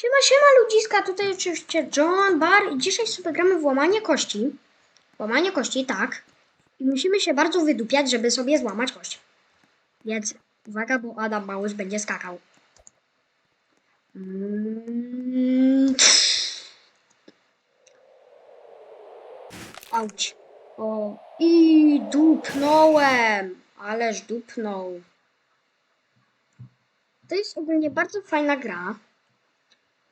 Siema, siema ludziska, tutaj oczywiście John Bar i dzisiaj sobie gramy w łamanie kości. Łamanie kości, tak. I musimy się bardzo wydupiać, żeby sobie złamać kość. Więc uwaga, bo Adam Małys będzie skakał. Mm. Auć. O, i dupnąłem. Ależ dupnął. To jest ogólnie bardzo fajna gra.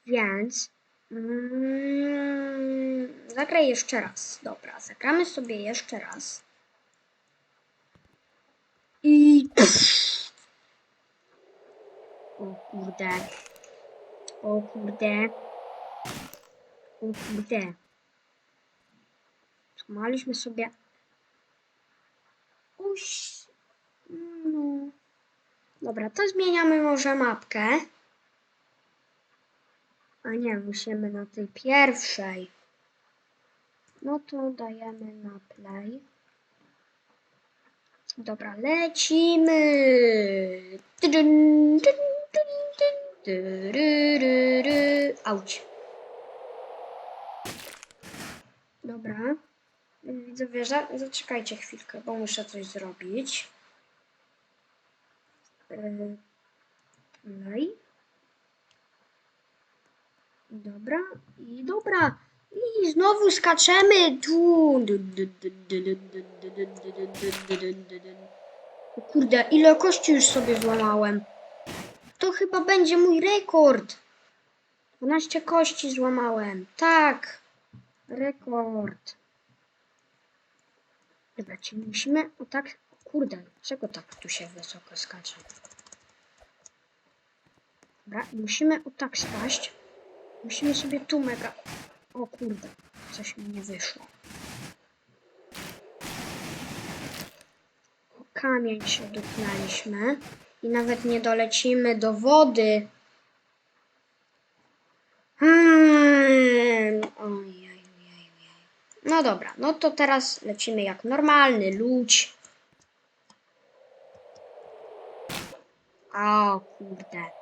Więc mm, zagraj jeszcze raz. Dobra, zagramy sobie jeszcze raz. I o kurde. O kurde. O kurde. Złamaliśmy sobie. Uś. No. Dobra, to zmieniamy może mapkę. A nie, musimy na tej pierwszej. No to dajemy na play. Dobra, lecimy. Auć. Dobra. Widzowie, za- zaczekajcie chwilkę, bo muszę coś zrobić. Yy, Play. Dobra, i dobra. I znowu skaczemy. Tu. O kurde, ile kości już sobie złamałem. To chyba będzie mój rekord. 12 kości złamałem. Tak. Rekord. Dobra, musimy o tak... O kurde, czego tak tu się wysoko skacze? Dobra, musimy o tak spaść. Musimy sobie tu mega... O kurde, coś mi nie wyszło. O kamień się dupnęliśmy. I nawet nie dolecimy do wody. Hmm. No dobra, no to teraz lecimy jak normalny ludź. O kurde.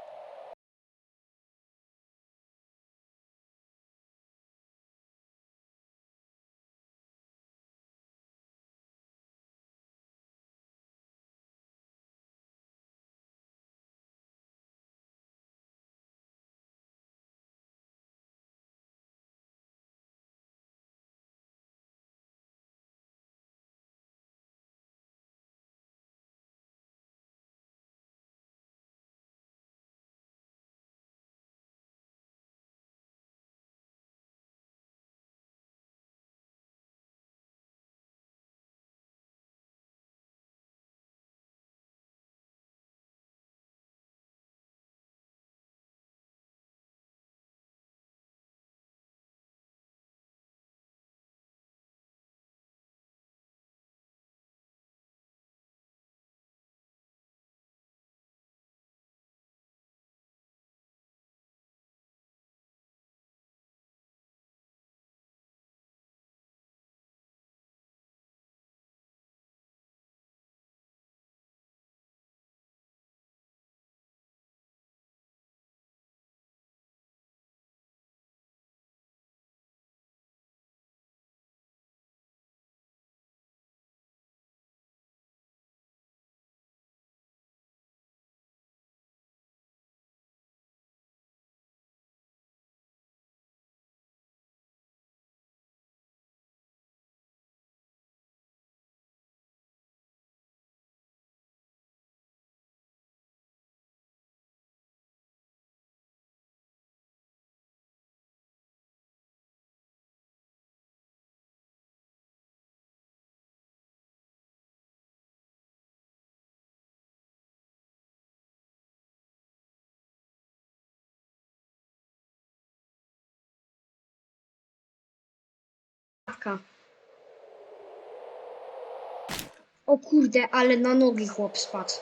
O kurde, ale na nogi chłop spadł.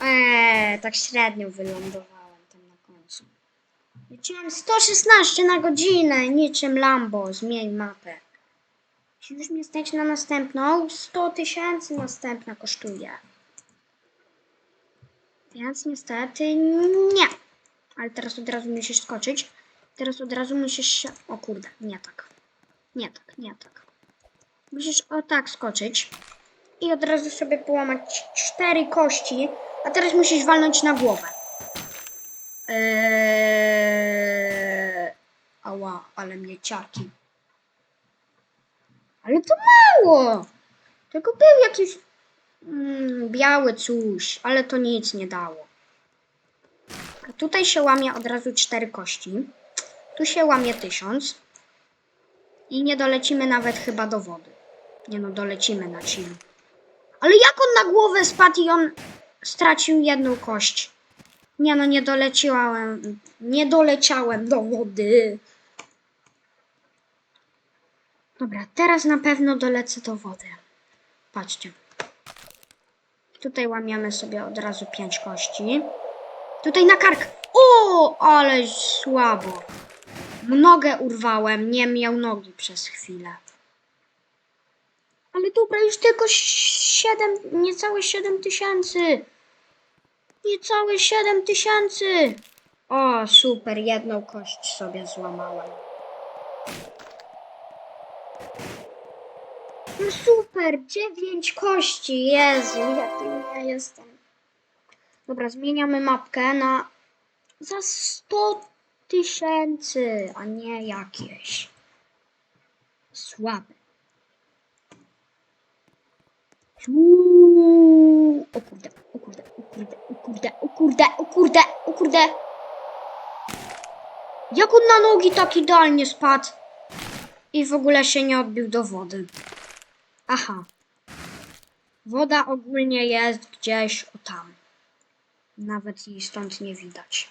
Eee, tak średnio wylądowałem tam na końcu. Leciałem 116 na godzinę, niczym Lambo. Zmień mapę. Czy już mnie stać na następną? 100 tysięcy następna kosztuje. Więc niestety nie. Ale teraz od razu musisz skoczyć. Teraz od razu musisz się... O kurde, nie tak. Nie tak, nie tak. Musisz o tak skoczyć. I od razu sobie połamać cztery kości. A teraz musisz walnąć na głowę. Eee... Ała, ale mnie ciarki. Ale to mało! Tylko był jakiś mm, biały coś, ale to nic nie dało. A tutaj się łamie od razu cztery kości. Tu się łamie tysiąc. I nie dolecimy nawet chyba do wody. Nie no, dolecimy na chill. Ale jak on na głowę spadł i on stracił jedną kość? Nie no, nie doleciałem. Nie doleciałem do wody. Dobra, teraz na pewno dolecę do wody. Patrzcie. Tutaj łamiemy sobie od razu pięć kości. Tutaj na kark. O, ale słabo. Nogę urwałem, nie miał nogi przez chwilę. Ale dobra, już tylko 7, niecałe 7 tysięcy. Niecałe 7 tysięcy. O, super, jedną kość sobie złamałem. No super, 9 kości, Jezu, jakim ja jestem. Dobra, zmieniamy mapkę na za 100 tysięcy, a nie jakieś. Słabe. Uuu, O kurde, o kurde, o kurde, o kurde, o kurde, o kurde, o kurde. Jak on na nogi tak idealnie spadł i w ogóle się nie odbił do wody. Aha. Woda ogólnie jest gdzieś o tam. Nawet jej stąd nie widać.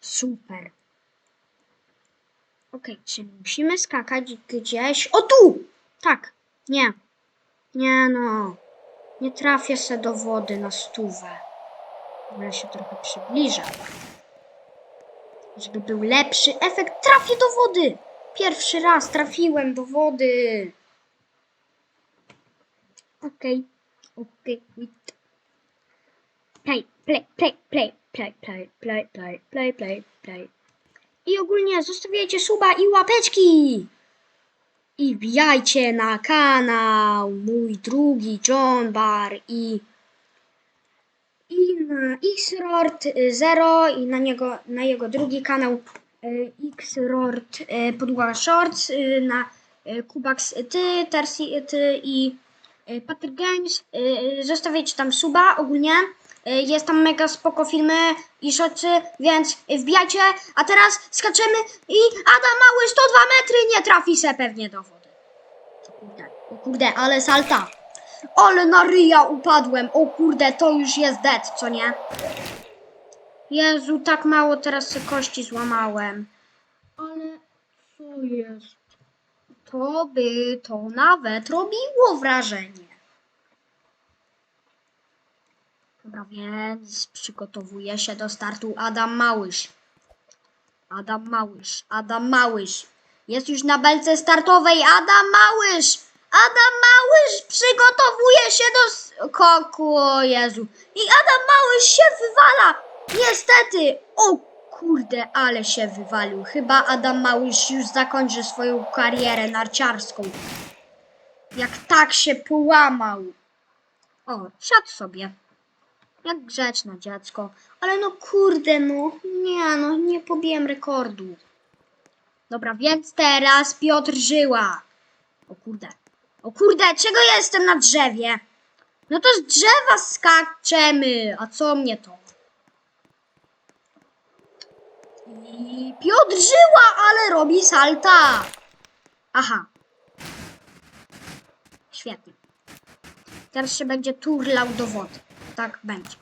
Super. Okej, czy musimy skakać gdzieś? O tu! Tak. Nie. Nie no. Nie trafię se do wody na stówę. Ale się trochę przybliżę. Żeby był lepszy efekt, trafię do wody! Pierwszy raz trafiłem do wody. Okej. Okej. Play, play, play, play, play, play, play, play, play, play, play. I ogólnie zostawiajcie suba i łapeczki. I wbijajcie na kanał mój drugi John Bar i i na Xrort 0 i na niego na jego drugi kanał y, Xrort y, Podłoga Shorts y, na y, Kubax ty, Tersi ty i y, Patrick Games. Y, Zostawiajcie tam suba ogólnie. Y, Jest tam mega spoko filmy i shortsy, więc wbijajcie. A teraz skaczemy i Adam Mały 102 metry nie trafi se pewnie do wody. O kurde, o kurde, ale salta. Ale na ryja upadłem. O kurde, to już jest dead, co nie? Jezu, tak mało teraz se kości złamałem. Ale co jest? To by to nawet robiło wrażenie. Dobra, więc przygotowuje się do startu Adam Małysz. Adam Małysz, Adam Małysz. Jest już na belce startowej Adam Małysz. Adam Małysz przygotowuje się do skoku, o Jezu. I Adam Małysz się wywala. Niestety. O kurde, ale się wywalił. Chyba Adam Małysz już zakończy swoją karierę narciarską. Jak tak się połamał. O, siadł sobie. Jak grzeczne dziecko. Ale no kurde, no. Nie, no, nie pobiłem rekordu. Dobra, więc teraz Piotr Żyła. O kurde. O kurde, czego ja jestem na drzewie? No to z drzewa skaczemy. A co mnie to? I Piotr Żyła, ale robi salta. Aha. Świetnie. Teraz się będzie turlał do wody. Tak będzie.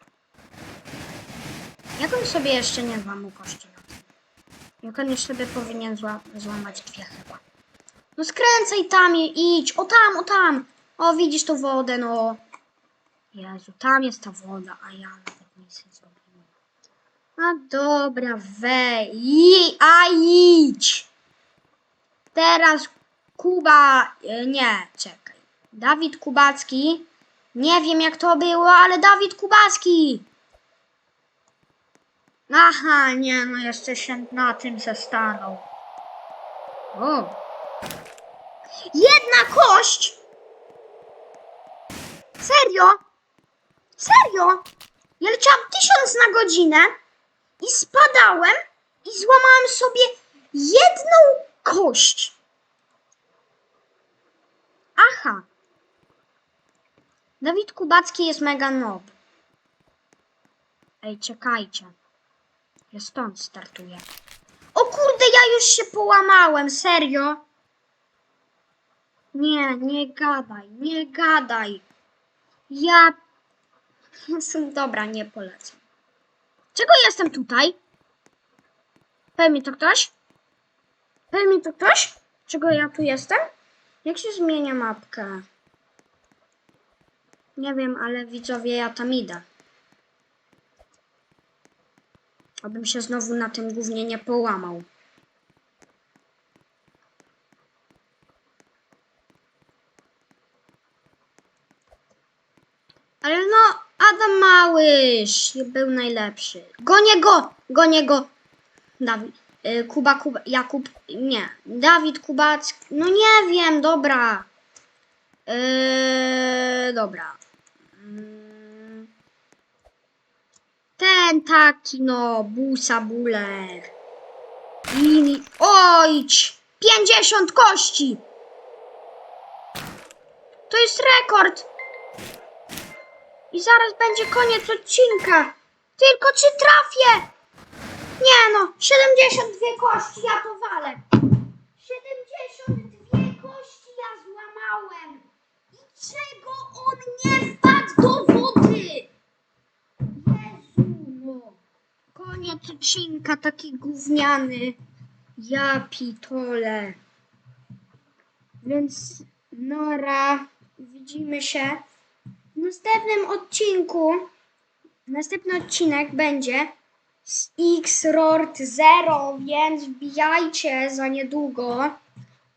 Jak on sobie jeszcze nie złamał kości na tym? Jak on już sobie powinien zła złamać dwie chyba. No skręcaj tam i idź. O tam, o tam. O, widzisz tą wodę, no. Jezu, tam jest ta woda, a ja nawet nic nie zrobiłem. A dobra, wej. A idź. Teraz Kuba... e, Nie, czekaj. Dawid Kubacki. Nie wiem jak to było, ale Dawid Kubacki. Aha, nie, no jeszcze się na tym zastanął. O. Jedna kość! Serio? Serio? Ja leciałam tysiąc na godzinę i spadałem i złamałem sobie jedną kość. Aha. Dawid Kubacki jest mega nob. Ej, czekajcie. Ja stąd startuję. O kurde, ja już się połamałem, serio? Nie, nie gadaj, nie gadaj. Ja... Dobra, nie polecam. Czego jestem tutaj? Mi to ktoś? Mi to ktoś? Czego ja tu jestem? Jak się zmienia mapkę? Nie wiem, ale widzowie, ja tam idę. Abym się znowu na tym głównie nie połamał. Ale no, Adam Małysz był najlepszy. Gonię go! Gonię go! Dawid. y, Kuba, Kuba, Jakub, nie. Dawid Kubacki. No nie wiem, dobra. Yy, dobra. Mm. Ten taki, no, busa buler. I, ojć! 50 kości! To jest rekord! I zaraz będzie koniec odcinka. Tylko czy trafię? Nie no, 72 kości ja to walę. I czego on nie wpadł do wody? Jezu, no. Koniec odcinka taki gówniany. Ja pitole. Więc Nora, widzimy się w następnym odcinku. Następny odcinek będzie z X-Rort 0, więc wbijajcie za niedługo.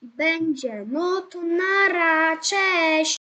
Będzie. No to nara, cześć!